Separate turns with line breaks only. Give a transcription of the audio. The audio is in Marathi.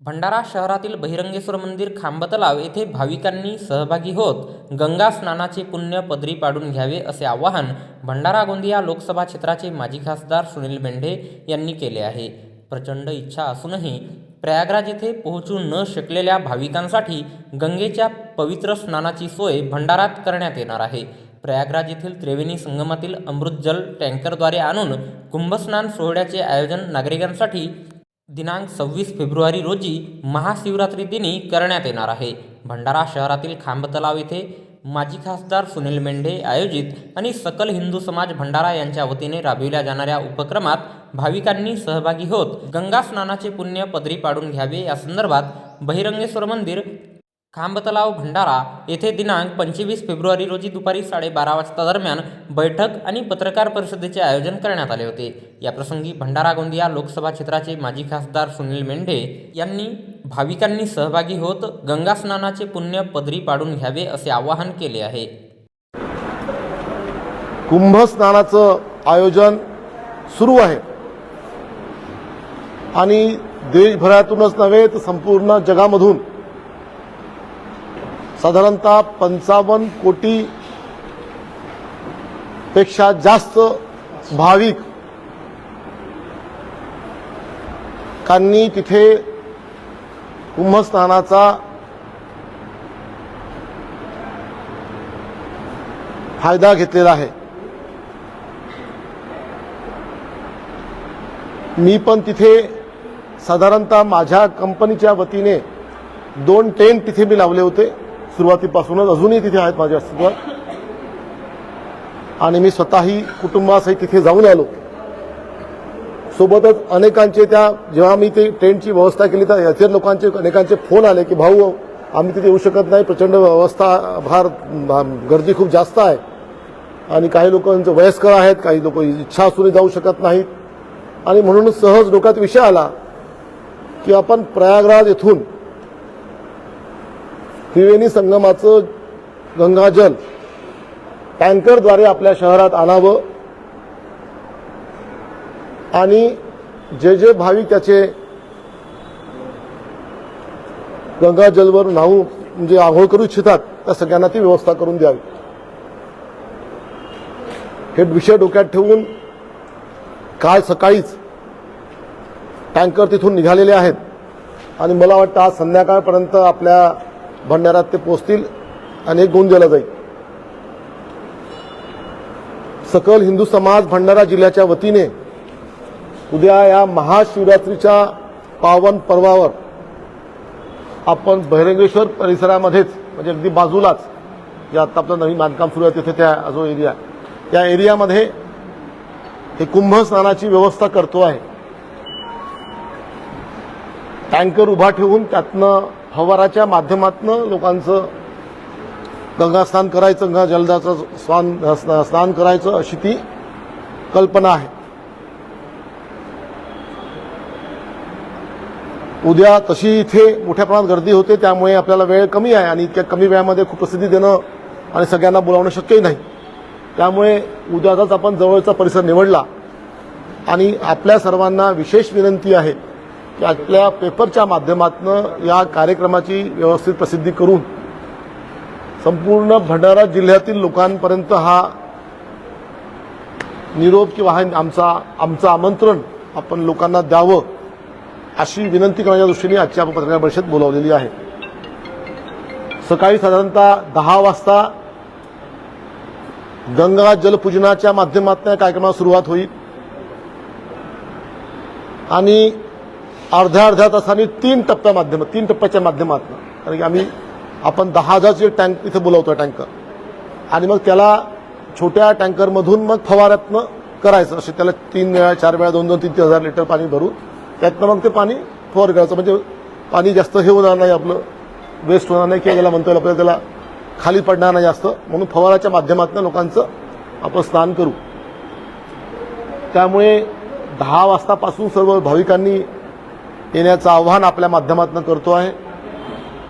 भंडारा शहरातील बहिरंगेश्वर मंदिर खांबतलाव येथे भाविकांनी सहभागी होत गंगा स्नानाचे पुण्य पदरी पाडून घ्यावे असे आवाहन भंडारा गोंदिया लोकसभा क्षेत्राचे माजी खासदार सुनील मेंढे यांनी केले आहे. प्रचंड इच्छा असूनही प्रयागराज येथे पोहोचू न शकलेल्या भाविकांसाठी गंगेच्या पवित्र स्नानाची सोय भंडारात करण्यात येणार आहे. प्रयागराज येथील त्रिवेणी संगमातील अमृतजल टँकरद्वारे आणून कुंभस्नान सोहळ्याचे आयोजन नागरिकांसाठी दिनांक सव्वीस फेब्रुवारी रोजी महाशिवरात्री दिनी करण्यात येणार आहे. भंडारा शहरातील खांबतलाव येथे माजी खासदार सुनील मेंढे आयोजित आणि सकल हिंदू समाज भंडारा यांच्या वतीने राबविल्या जाणाऱ्या उपक्रमात भाविकांनी सहभागी होत गंगा स्नानाचे पुण्य पदरी पाडून घ्यावे या संदर्भात बहिरंगेश्वर मंदिर खांबतलाव भंडारा येथे दिनांक पंचवीस फेब्रुवारी रोजी दुपारी साडेबारा वाजता दरम्यान बैठक आणि पत्रकार परिषदेचे आयोजन करण्यात आले होते. याप्रसंगी भंडारा गोंदिया लोकसभा क्षेत्राचे माजी खासदार सुनील मेंढे यांनी भाविकांनी सहभागी होत गंगास्नानाचे पुण्य पदरी पाडून घ्यावे असे आवाहन केले आहे.
कुंभस्नानाचं आयोजन सुरू आहे. आणि देशभरातूनच नव्हे तर संपूर्ण जगामधून साधारणतः पंचावन्न कोटी पेक्षा जास्त भाविकांनी तिथे कुंभस्नानाचा फायदा घेतलेला आहे. मी पण तिथे साधारणतः माझ्या कंपनीच्या वतीने दोन टेंट तिथे मी लावले होते. सुरुवातीपासूनच अजूनही तिथे आहेत माझ्या अस्तित्वात. आणि मी स्वतःही कुटुंबासही तिथे जाऊन आलो. सोबतच अनेकांचे त्या जेव्हा मी ते ट्रेनची व्यवस्था केली तर याचे लोकांचे अनेकांचे फोन आले की भाऊ आम्ही तिथे येऊ शकत नाही. प्रचंड व्यवस्था भार गर्दी खूप जास्त आहे. आणि काही लोकांचे वयस्कर आहेत काही लोक इच्छा असूनही जाऊ शकत नाहीत. आणि म्हणून सहज डोक्यात विषय आला की आपण प्रयागराज येथून त्रिवेणी संगमाचं गंगाजल टँकरद्वारे आपल्या शहरात आणावं. आणि जे जे भाविक त्याचे गंगाजलवर नाहू म्हणजे आंघोळ करू इच्छितात त्या सगळ्यांना ती व्यवस्था करून द्यावी. हे विषय डोक्यात ठेवून काल सकाळीच टँकर तिथून निघालेले आहेत. आणि मला वाटतं आज संध्याकाळपर्यंत आपल्या भंडाऱ्यात ते पोचतील आणि एक जाईल. सकल हिंदू समाज भंडारा जिल्ह्याच्या वतीने उद्या या महाशिवरात्रीच्या पावन पर्वावर आपण बहिरंगेश्वर परिसरामध्येच म्हणजे अगदी बाजूलाच जे आता आपलं नवीन बांधकाम सुरू आहे तिथे त्या जो एरिया त्या एरियामध्ये हे कुंभ स्नानाची व्यवस्था करतो आहे. टँकर उभा ठेवून त्यातनं फवाराच्या माध्यमातनं लोकांचं गंगा स्नान करायचं गंगा जलदाचं स्वान स्ना- स्नान करायचं अशी ती कल्पना आहे. उद्या तशी इथे मोठ्या प्रमाणात गर्दी होते त्यामुळे आपल्याला वेळ कमी आहे आणि इतक्या कमी वेळामध्ये खूप प्रसिद्धी देणं आणि सगळ्यांना बोलावणं शक्यही नाही. त्यामुळे उद्याचाच आपण जवळचा परिसर निवडला आणि आपल्या सर्वांना विशेष विनंती आहे आपल्या पेपरच्या माध्यमातून या कार्यक्रमाची व्यवस्थित प्रसिद्धी करून संपूर्ण भंडारा जिल्ह्यातील लोकांपर्यंत हा निरोप किंवा हा आमचा आमचं आमंत्रण आपण लोकांना द्यावं अशी विनंती करण्याच्या दृष्टीने आजची आपण पत्रकार परिषद बोलावलेली आहे. सकाळी साधारणतः दहा वाजता गंगा जलपूजनाच्या माध्यमातून या कार्यक्रमाला सुरुवात होईल. आणि अर्ध्या अर्ध्या तासाने तीन टप्प्या माध्यम तीन टप्प्याच्या माध्यमातून. कारण की आम्ही आपण दहा हजारचे टँक इथं बोलवतो टँकर. आणि मग त्याला छोट्या टँकरमधून मग फवाऱ्यातनं करायचं. असे त्याला तीन वेळा चार वेळा दोन दोन तीन तीन हजार लिटर पाणी भरून त्यातनं मग ते पाणी फवार करायचं. म्हणजे पाणी जास्त हे होणार नाही आपलं. वेस्ट होणार नाही. किंवा ज्याला म्हणतो आपल्याला त्याला खाली पडणार नाही जास्त. म्हणून फवाराच्या माध्यमातून लोकांचं आपण स्नान करू. त्यामुळे दहा वाजतापासून सर्व भाविकांनी येण्याचं आव्हान आपल्या माध्यमातून करतो आहे.